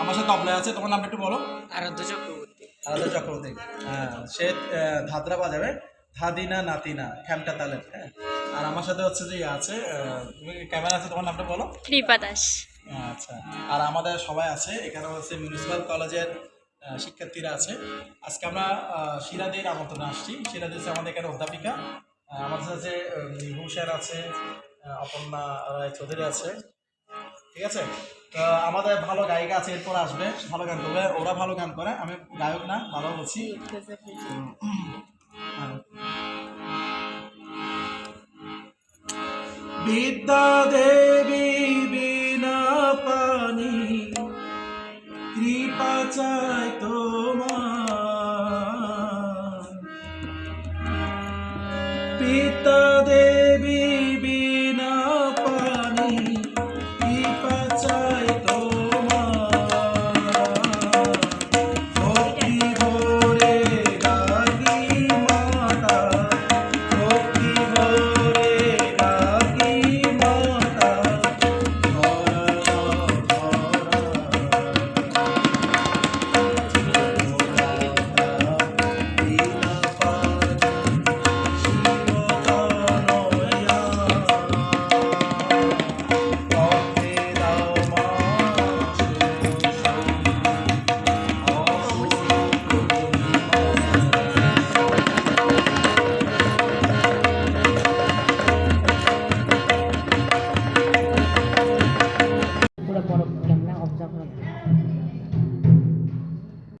আমার সাথে আছে তোমার নামটা একটু বলো। আরাধ্য চক্রবর্তী। আরাধ্য চক্রবর্তী। হ্যাঁ সে ধাদ্রা বাজাবে। ধাদিনা নাতিনা খ্যামটা তালে হ্যাঁ। আর আমার সাথে হচ্ছে যে ইয়ে আছে তুমি ক্যামেরা আছে তোমার নামটা বলো। কৃপা দাস। হ্যাঁ, আচ্ছা। আর আমাদের সবাই আছে এখানে হচ্ছে মিউনিসিপ্যাল কলেজের শিক্ষার্থীরা আছে। আজকে আমরা শিরাদের আমন্ত্রণে আসছি। শিরাদের আমাদের এখানে অধ্যাপিকা। আমাদের সাথে আছে অপর্ণা রায় চৌধুরী আছে। ঠিক আছে? তো আমাদের ভালো গায়িকা আছে, এরপর আসবে। ভালো গান করবে। ওরা ভালো গান করে, আমি গায়ক না, ভালো বলছি। বিদ্যা দেবী বিনা পানি, কৃপা চাই